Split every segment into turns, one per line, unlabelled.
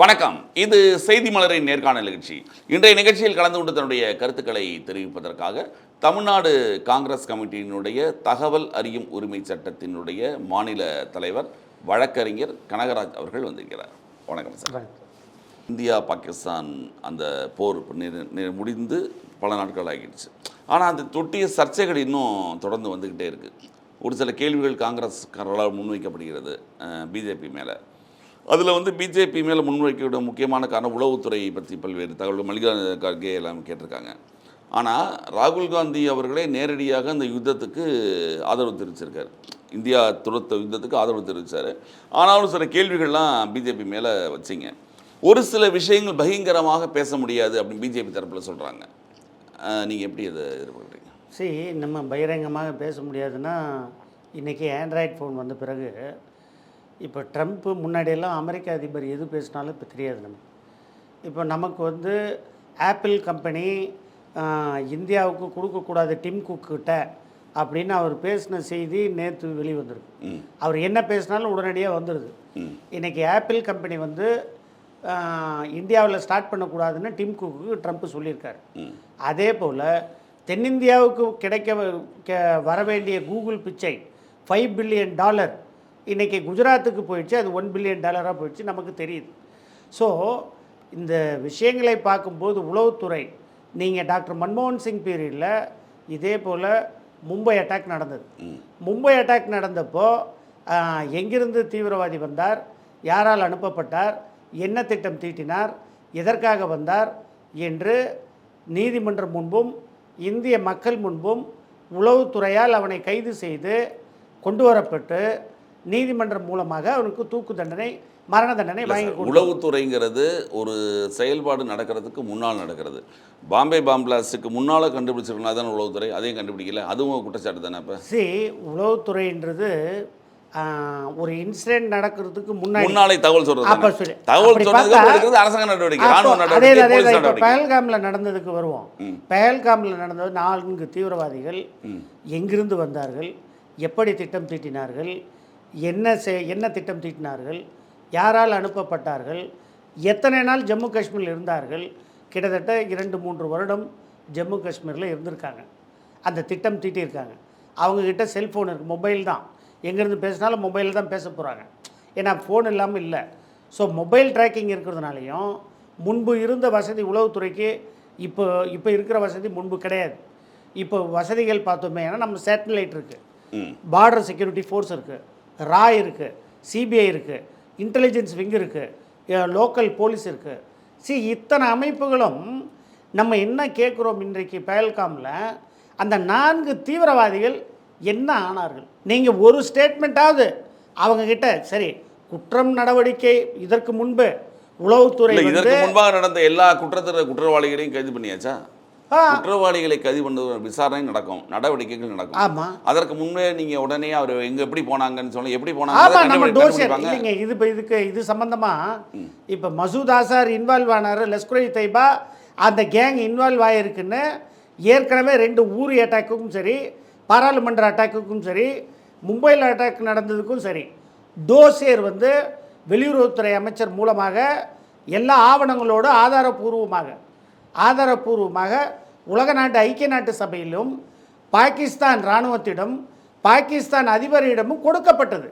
வணக்கம். இது செய்தி மலரின் நேர்காணல் நிகழ்ச்சி. இன்றைய நிகழ்ச்சியில் கலந்து கொண்டு தன்னுடைய கருத்துக்களை தெரிவிப்பதற்காக தமிழ்நாடு காங்கிரஸ் கமிட்டியினுடைய தகவல் அறியும் உரிமை சட்டத்தினுடைய மாநில தலைவர் வழக்கறிஞர் கனகராஜ் அவர்கள் வந்திருக்கிறார். வணக்கம் சார். இந்தியா பாகிஸ்தான் அந்த போர் முடிந்து பல நாட்கள் ஆகிடுச்சு. ஆனால் அந்த தொட்டிய சர்ச்சைகள் இன்னும் தொடர்ந்து வந்துக்கிட்டே இருக்குது ஒரு சில கேள்விகள் காங்கிரஸ்காரர்களால் முன்வைக்கப்படுகிறது பிஜேபி மேலே. அதில் வந்து பிஜேபி மேலே முன்வைக்கிற முக்கியமான காரணம் உளவுத்துறையை பற்றி பல்வேறு தகவல்கள். மல்லிகா கார்கே எல்லாம் கேட்டிருக்காங்க. ஆனால் ராகுல் காந்தி அவர்களே நேரடியாக அந்த யுத்தத்துக்கு ஆதரவு தெரிவிச்சிருக்கார். இந்தியா துரத்த யுத்தத்துக்கு ஆதரவு தெரிவித்தார் ஆனாலும் சில கேள்விகள்லாம் பிஜேபி மேலே வச்சிங்க. ஒரு சில விஷயங்கள் பகிங்கரமாக பேச முடியாது அப்படின்னு பிஜேபி தரப்பில் சொல்கிறாங்க நீங்கள் எப்படி அதை எதிர்பார்க்குறீங்க?
சரி நம்ம பகிரங்கமாக பேச முடியாதுன்னா இன்றைக்கி ஆண்ட்ராய்ட் ஃபோன் வந்த பிறகு இப்போ ட்ரம்ப்பு முன்னாடியெல்லாம் அமெரிக்க அதிபர் எது பேசினாலும் இப்போ தெரியாது நமக்கு. இப்போ நமக்கு வந்து ஆப்பிள் கம்பெனி இந்தியாவுக்கு கொடுக்கக்கூடாது டிம் குக்கிட்ட அப்படின்னு அவர் பேசின செய்தி நேற்று வெளிவந்திருக்கு. அவர் என்ன பேசினாலும் உடனடியாக வந்துடுது இன்றைக்கி ஆப்பிள் கம்பெனி வந்து இந்தியாவில் ஸ்டார்ட் பண்ணக்கூடாதுன்னு டிம் குக்கு ட்ரம்ப் சொல்லியிருக்காரு. அதே போல் தென்னிந்தியாவுக்கு கிடைக்க வர வேண்டிய கூகுள் பிச்சை ஃபைவ் பில்லியன் டாலர் இன்றைக்கி குஜராத்துக்கு போயிடுச்சு அது ஒன் பில்லியன் டாலராக போயிடுச்சு நமக்கு தெரியுது. ஸோ இந்த விஷயங்களை பார்க்கும்போது உளவுத்துறை நீங்கள் டாக்டர் மன்மோகன் சிங் பீரியடில் இதே போல் மும்பை அட்டாக் நடந்தது. மும்பை அட்டாக் நடந்தப்போ எங்கிருந்து தீவிரவாதி வந்தார் யாரால் அனுப்பப்பட்டார் என்ன திட்டம் தீட்டினார் எதற்காக வந்தார் என்று நீதிமன்றம் முன்பும் இந்திய மக்கள் முன்பும் உளவுத்துறையால் அவனை கைது செய்து கொண்டு வரப்பட்டு நீதிமன்றம் மூலமாக அவனுக்கு தூக்கு தண்டனை மரண தண்டனை வாங்கி கொடு
உளவுத்துறைங்கிறது ஒரு செயல்பாடு நடக்கிறதுக்கு முன்னால் நடக்கிறது பாம்பே பாம் பிளாஸ்டுக்கு முன்னால் கண்டுபிடிச்சிருக்கா தானே உளவுத்துறை அதையும் கண்டுபிடிக்கல அதுவும் குற்றச்சாட்டு தானே இப்போ
சி உளவுத்துறைன்றது ஒரு இன்சிடென்ட் நடக்கிறதுக்கு முன்னாடி
முன்னாலே தகவல் சொல்றது
அப்ப? சரி.
தகவல் சொன்னதுக்கு அரசாங்க நடவடிக்கை ராணுவ நடவடிக்கை
அதே. இப்போ பஹல்காமில் நடந்ததுக்கு வருவோம். பஹல்காமில் நடந்தது நான்கு தீவிரவாதிகள். எங்கிருந்து வந்தார்கள் எப்படி திட்டம் தீட்டினார்கள் என்ன செய் என்ன திட்டம் தீட்டினார்கள் யாரால் அனுப்பப்பட்டார்கள் எத்தனை நாள் ஜம்மு காஷ்மீரில் இருந்தார்கள் கிட்டத்தட்ட இரண்டு மூன்று வருடம் ஜம்மு காஷ்மீரில் இருந்திருக்காங்க. அந்த திட்டம் தீட்டியிருக்காங்க. அவங்கக்கிட்ட செல்ஃபோன் இருக்குது மொபைல் தான். எங்கேருந்து பேசினாலும் மொபைலில் தான் பேச போகிறாங்க ஏன்னா ஃபோன் இல்லாமல் இல்லை. ஸோ மொபைல் ட்ராக்கிங் இருக்கிறதுனாலையும் முன்பு இருந்த வசதி உளவுத்துறைக்கு இப்போ இப்போ இருக்கிற வசதி முன்பு கிடையாது. இப்போ வசதிகள் பார்த்தோமே ஏன்னா நம்ம சேட்டலைட் இருக்குது பார்டர் செக்யூரிட்டி ஃபோர்ஸ் இருக்குது ரா இருக்குது சிபிஐ இருக்குது இன்டெலிஜென்ஸ் விங் இருக்குது லோக்கல் போலீஸ் இருக்குது சி இத்தனை அமைப்புகளும் நம்ம என்ன கேட்குறோம் இன்றைக்கு பயல்காமில் அந்த நான்கு தீவிரவாதிகள் என்ன ஆனார்கள்? நீங்கள் ஒரு ஸ்டேட்மெண்ட்டாவது அவங்கக்கிட்ட சரி குற்றம் நடவடிக்கை இதற்கு முன்பு உளவுத்துறை
இதற்கு முன்பாக நடந்த எல்லா குற்றத்திற குற்றவாளிகளையும் கைது பண்ணியாச்சா? குற்றவாளிகளை கைது பண்ண விசாரணை நடக்கும் நடவடிக்கைகள் நடக்கும்.
ஆமாம்
அதற்கு முன்பே நீங்க உடனே அவர் எங்க எப்படி போனாங்கன்னு சொல்லி எப்படி
ஆமா
போனாங்க
நம்ம டோசியர் இல்லைங்க இது இப்போ இதுக்கு இது சம்பந்தமா இப்போ மசூத் ஆசார் இன்வால்வ் ஆனார் லஸ்குரை தைபா அந்த கேங் இன்வால்வ் ஆகிருக்குன்னு ஏற்கனவே ரெண்டு ஊரி அட்டாக்குக்கும் சரி பாராளுமன்ற அட்டாக்குக்கும் சரி மும்பையில் அட்டாக் நடந்ததுக்கும் சரி டோசியர் வந்து வெளியுறவுத்துறை அமைச்சர் மூலமாக எல்லா ஆவணங்களோடு ஆதாரபூர்வமாக ஆதாரபூர்வமாக உலக நாட்டு ஐக்கிய நாட்டு சபையிலும் பாகிஸ்தான் இராணுவத்திடம் பாகிஸ்தான் அதிபரிடமும் கொடுக்கப்பட்டது.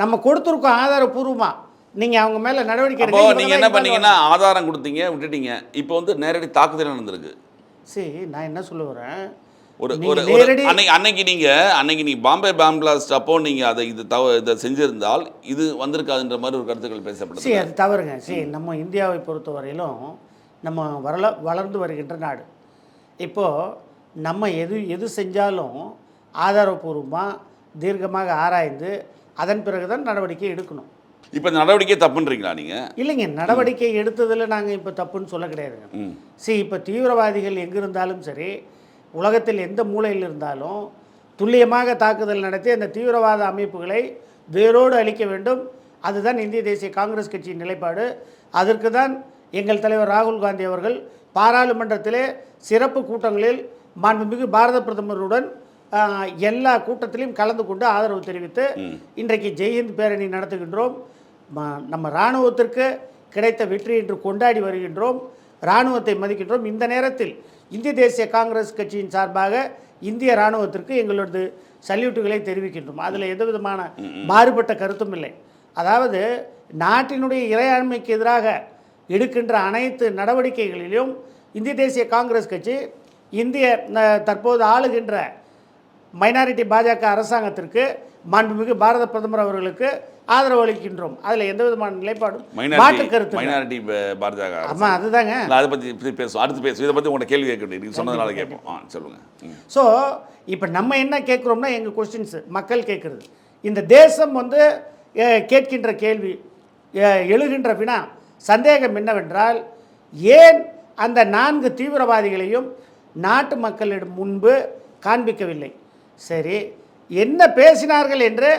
நம்ம கொடுத்துருக்கோம் ஆதாரபூர்வமாக நீங்கள் அவங்க மேலே நடவடிக்கை
அப்போ
எடுங்க.
நீங்க
இவங்க
என்ன பண்ணீங்கன்னா ஆதாரம் கொடுத்தீங்க விட்டுட்டீங்க. இப்போ வந்து நேரடி தாக்குதல் நடந்திருக்கு.
சரி நான் என்ன சொல்ல வரேன்?
ஒரு ஒரு அன்னைக்கு அன்னைக்கு நீங்க அன்னைக்கு நீங்க பாம்பே பாம் பிளாஸ்ட் அப்போ நீங்க அதை இது தவ இதை செஞ்சிருந்தால் இது வந்திருக்காதுன்ற மாதிரி ஒரு கருத்துக்கள்
சரி
பேசப்படுது
அது தவறுங்க. சரி நம்ம இந்தியாவை பொறுத்தவரையிலும் நம்ம வரல வளர்ந்து வருகின்ற நாடு. இப்போது நம்ம எது எது செஞ்சாலும் ஆதாரபூர்வமாக தீர்க்கமாக ஆராய்ந்து அதன் பிறகு தான் நடவடிக்கை எடுக்கணும்.
இப்போ நடவடிக்கை தப்புன்றீங்களா நீங்க?
இல்லைங்க நடவடிக்கை எடுத்ததில் நாங்கள் இப்போ தப்புன்னு சொல்ல கிடையாதுங்க. சரி இப்போ தீவிரவாதிகள் எங்கே இருந்தாலும் சரி உலகத்தில் எந்த மூலையில் இருந்தாலும் துல்லியமாக தாக்குதல் நடத்தி அந்த தீவிரவாத அமைப்புகளை வேரோடு அழிக்க வேண்டும். அதுதான் இந்திய தேசிய காங்கிரஸ் கட்சியின் நிலைப்பாடு. அதற்கு தான் எங்கள் தலைவர் ராகுல் காந்தி அவர்கள் பாராளுமன்றத்திலே சிறப்பு கூட்டங்களில் மாண்புமிகு பாரத பிரதமருடன் எல்லா கூட்டத்திலையும் கலந்து கொண்டு ஆதரவு தெரிவித்து இன்றைக்கு ஜெய்ஹிந்த் பேரணி நடத்துகின்றோம். நம்ம இராணுவத்திற்கு கிடைத்த வெற்றி என்று கொண்டாடி வருகின்றோம். இராணுவத்தை மதிக்கின்றோம். இந்த நேரத்தில் இந்திய தேசிய காங்கிரஸ் கட்சியின் சார்பாக இந்திய இராணுவத்திற்கு எங்களது சல்யூட்டுகளை தெரிவிக்கின்றோம். அதில் எந்த விதமான மாறுபட்ட கருத்தும் இல்லை. அதாவது நாட்டினுடைய இறையாண்மைக்கு எதிராக எடுக்கின்ற அனைத்து நடவடிக்கைகளிலும் இந்திய தேசிய காங்கிரஸ் கட்சி இந்திய தற்போது ஆளுகின்ற மைனாரிட்டி பாஜக அரசாங்கத்திற்கு மாண்புமிகு பாரத பிரதமர் அவர்களுக்கு ஆதரவு அளிக்கின்றோம். அதில் எந்த விதமான நிலைப்பாடும்? மாற்று கருத்து.
மைனாரிட்டி அரசு.
ஆமாம் அதுதாங்க.
அதை பற்றி பேசுவோம். அடுத்து பேசுவோம். இதை பற்றி உங்கள்கிட்ட கேள்வி கேட்க நீங்கள் சொன்னதுனால கேட்போம். ஆ சொல்லுங்கள்
ஸோ இப்போ நம்ம என்ன கேட்குறோம்னா எங்கள் கொஸ்டின்ஸ் மக்கள் கேட்குறது. இந்த தேசம் வந்து கேட்கின்ற கேள்வி எழுகின்ற வினா சந்தேகம் என்னவென்றால் ஏன் அந்த நான்கு தீவிரவாதிகளையும் நாட்டு மக்களிடம் முன்பு காண்பிக்கவில்லை? சரி என்ன பேசினார்கள் என்று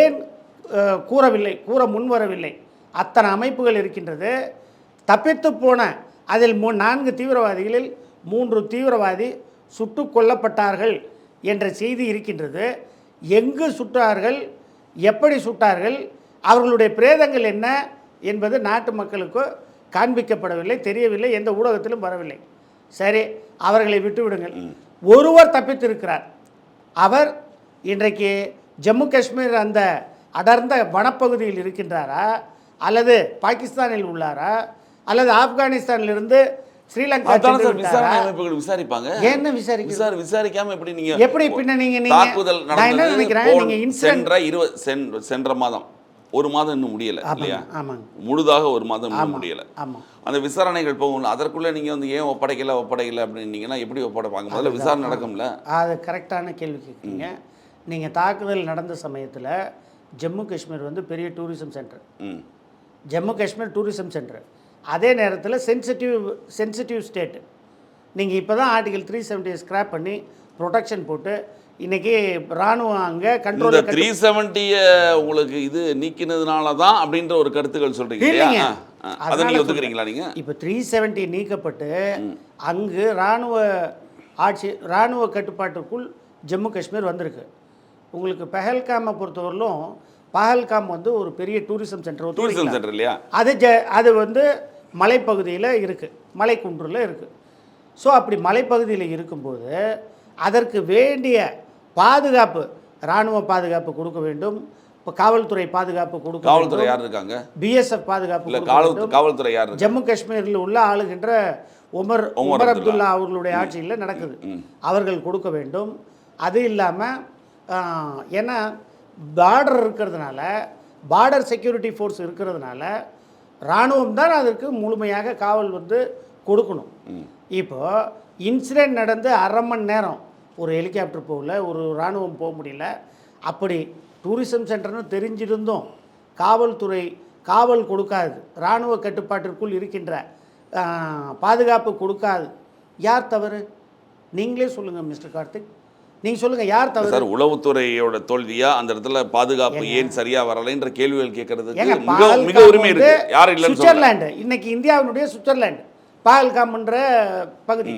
ஏன் கூறவில்லை கூற முன்வரவில்லை? அத்தனை அமைப்புகள் இருக்கின்றது. தப்பித்து போன அதில் மூ நான்கு தீவிரவாதிகளில் மூன்று தீவிரவாதி சுட்டு கொல்லப்பட்டார்கள் என்ற செய்தி இருக்கின்றது. எங்கு சுட்டார்கள் எப்படி சுட்டார்கள் அவர்களுடைய பிரேதங்கள் என்ன என்பது நாட்டு மக்களுக்கு காண்பிக்கப்படவில்லை தெரியவில்லை எந்த ஊடகத்திலும் வரவில்லை. சரி அவர்களை விட்டுவிடுங்கள். ஒருவர் தப்பித்திருக்கிறார். அவர் இன்றைக்கு ஜம்மு காஷ்மீர் அந்த அடர்ந்த வனப்பகுதியில் இருக்கின்றாரா? அல்லது பாகிஸ்தானில் உள்ளாரா? அல்லது ஆப்கானிஸ்தானிலிருந்து ஸ்ரீலங்கா
விசாரிப்பாங்க.
என்ன விசாரிக்க
விசாரி விசாரிக்காம எப்படி நீங்க
எப்படி பின்ன நீங்க
தாக்குதல் நடந்தது? இருபது சென்ற சென்ற மாதம். ஒரு மாதம் இன்னும் முடியல இல்லையா? முழுதாக ஒரு மாதம் இன்னும் முடியல. அந்த விசாரணைகள் போகும் அதற்குள்ள நீங்க வந்து ஏன் ஒப்படைக்கல ஒப்படைக்கல அப்படின்னீங்கன்னா எப்படி ஒப்படைப்பாங்க? முதல்ல விசாரணை நடக்கும்ல?
அது கரெக்டான கேள்வி கேட்குறீங்க. நீங்கள் தாக்குதல் நடந்த சமயத்தில் ஜம்மு காஷ்மீர் வந்து பெரிய tourism centre. Jammu Kashmir tourism centre. அதே நேரத்தில் சென்சிட்டிவ் சென்சிட்டிவ் ஸ்டேட் நீங்கள் இப்போ தான் ஆர்டிகல் த்ரீ செவன்ட்டியை ஸ்க்ராப் பண்ணி ப்ரொடெக்ஷன் போட்டு இன்றைக்கி இராணுவம் அங்கே கண்ட்ரோல்
த்ரீ செவன்ட்டிய உங்களுக்கு இது நீக்கினதுனால தான் அப்படின்ற ஒரு கருத்துக்கள் சொல்றீங்க இல்லையா. அதை
அதனால
நீங்க ஒத்துக்கிறீங்களா நீங்க?
இப்போ த்ரீ செவன்ட்டி நீக்கப்பட்டு அங்கு இராணுவ ஆட்சி இராணுவ கட்டுப்பாட்டுக்குள் ஜம்மு காஷ்மீர் வந்திருக்கு. உங்களுக்கு பெஹல்காமை பொறுத்தவரையிலும் பஹல்காம் வந்து ஒரு பெரிய டூரிசம் சென்டர்
டூரிசம் சென்டர் இல்லையா?
அது ஜ அது வந்து மலைப்பகுதியில் இருக்குது மலைக்குன்றில் இருக்குது ஸோ அப்படி மலைப்பகுதியில் இருக்கும்போது அதற்கு வேண்டிய பாதுகாப்பு இராணுவ பாதுகாப்பு கொடுக்க வேண்டும். இப்போ காவல்துறை பாதுகாப்பு கொடுக்க
காவல்துறை யார் இருக்காங்க?
பிஎஸ்எஃப் பாதுகாப்பு
இல்ல காவல். காவல்துறை யார்
ஜம்மு காஷ்மீரில் உள்ள ஆளுகின்ற உமர்
உமர் அப்துல்லா.
அவர்களுடைய ஆட்சியில் நடக்குது. அவர்கள் கொடுக்க வேண்டும். அது இல்லாமல் ஏன்னா பார்டர் இருக்கிறதுனால பார்டர் செக்யூரிட்டி ஃபோர்ஸ் இருக்கிறதுனால இராணுவம் தான் அதற்கு முழுமையாக காவல் வந்து கொடுக்கணும். இப்போ இன்சிடென்ட் நடந்து அரை மணி நேரம் ஒரு ஹெலிகாப்டர் போகல ஒரு இராணுவம் போக முடியல. அப்படி டூரிசம் சென்டர்னு தெரிஞ்சிருந்தும் காவல்துறை காவல் கொடுக்காது. இராணுவ கட்டுப்பாட்டிற்குள் இருக்கின்ற பாதுகாப்பு கொடுக்காது. யார் தவறு? நீங்களே சொல்லுங்கள் மிஸ்டர் கார்த்திக். நீங்கள் சொல்லுங்கள் யார் தவறு?
சார் உளவுத்துறையோட தோல்வியா அந்த இடத்துல பாதுகாப்பு ஏன் சரியா வரலைன்ற கேள்விகள் கேட்கறதுக்கு
ஏங்க
மிக உரிமை இருக்கு. யாரும் இல்லைன்னு சொல்லல
சுவிட்சர்லாந்து இன்னைக்கு இந்தியாவினுடைய சுவிட்சர்லாந்து பால்காம்ன்ற பகுதி.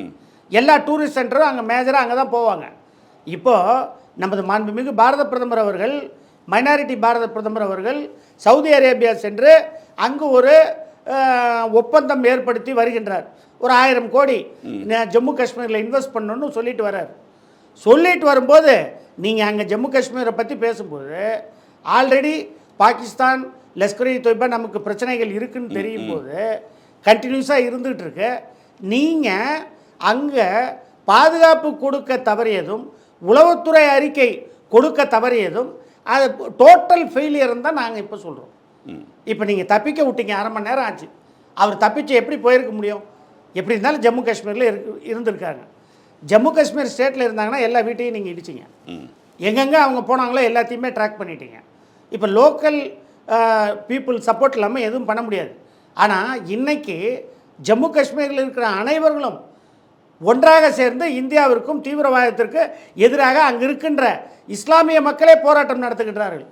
எல்லா டூரிஸ்ட் சென்டரும் அங்கே மேஜராக அங்கே தான் போவாங்க. இப்போ நமது மாண்புமிகு பாரத பிரதமர் அவர்கள் மைனாரிட்டி பாரத பிரதமர் அவர்கள் சவுதி அரேபியா சென்று அங்கு ஒரு ஒப்பந்தம் ஏற்படுத்தி வருகின்றார். ஒரு ஆயிரம் கோடி ஜம்மு காஷ்மீரில் இன்வெஸ்ட் பண்ணணும்னு சொல்லிட்டு வர்றார். சொல்லிட்டு வரும்போது நீங்கள் அங்கே ஜம்மு காஷ்மீரை பற்றி பேசும்போது ஆல்ரெடி பாகிஸ்தான் லஷ்கர் இ தொய்பா நமக்கு பிரச்சனைகள் இருக்குன்னு தெரியும் போது கண்டினியூஸாக இருந்துகிட்டு இருக்கு. நீங்கள் அங்கே பாதுகாப்பு கொடுக்க தவறியதும் உளவுத்துறை அறிக்கை கொடுக்க தவறியதும் அது டோட்டல் ஃபெயிலியர்னு தான் நாங்கள் இப்போ சொல்கிறோம் இப்போ நீங்கள் தப்பிக்க விட்டீங்க அரை மணி நேரம் ஆச்சு. அவர் தப்பிச்சு எப்படி போயிருக்க முடியும்? எப்படி இருந்தாலும் ஜம்மு காஷ்மீரில் இருக்கு இருந்திருக்காங்க. ஜம்மு காஷ்மீர் ஸ்டேட்டில் இருந்தாங்கன்னா எல்லா வீட்டையும் நீங்கள் இடிச்சிங்க. எங்கெங்கே அவங்க போனாங்களோ எல்லாத்தையுமே ட்ராக் பண்ணிட்டீங்க. இப்போ லோக்கல் பீப்புள் சப்போர்ட் இல்லாமல் எதுவும் பண்ண முடியாது. ஆனால் இன்னைக்கு ஜம்மு காஷ்மீரில் இருக்கிற அனைவர்களும் ஒன்றாக சேர்ந்து இந்தியாவிற்கும் தீவிரவாதத்திற்கு எதிராக அங்கு இருக்கின்ற இஸ்லாமிய மக்களே போராட்டம் நடத்துகின்றார்கள்.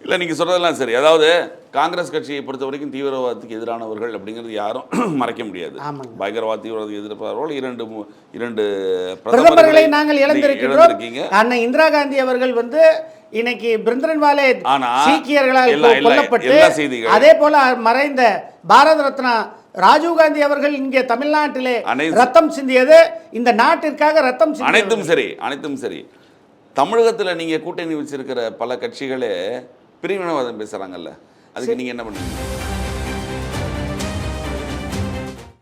இல்லை நீங்கள் சொல்கிறதெல்லாம் சரி. அதாவது காங்கிரஸ் கட்சியை பொறுத்த வரைக்கும் தீவிரவாதத்துக்கு எதிரானவர்கள் அப்படிங்கிறது யாரும் மறைக்க முடியாது. பயங்கரவாத தீவிரவாதத்துக்கு எதிர்ப்பவர்கள் இரண்டு இரண்டு
பிரதமர்களை நாங்கள்
நீங்க
இழந்திருக்கிறோம் அண்ணன் இந்திரா காந்தி அவர்கள் வந்து இன்னைக்கு பிருந்தன்வாலே
ஆனா,
சீக்கியர்களால் கொல்லப்பட்டு அதே போல மறைந்த பாரத ரத்னா ராஜீவ் காந்தி அவர்கள் இங்கே தமிழ்நாட்டிலே ரத்தம் சிந்தியது. இந்த நாட்டிற்காக ரத்தம்
அனைத்தும் சரி அனைத்தும் சரி. தமிழகத்தில் நீங்கள் கூட்டணி வச்சிருக்கிற பல கட்சிகளே பிரிவினவாதம் பேசுகிறாங்கல்ல அதுக்கு நீங்கள் என்ன பண்ணுவீங்க?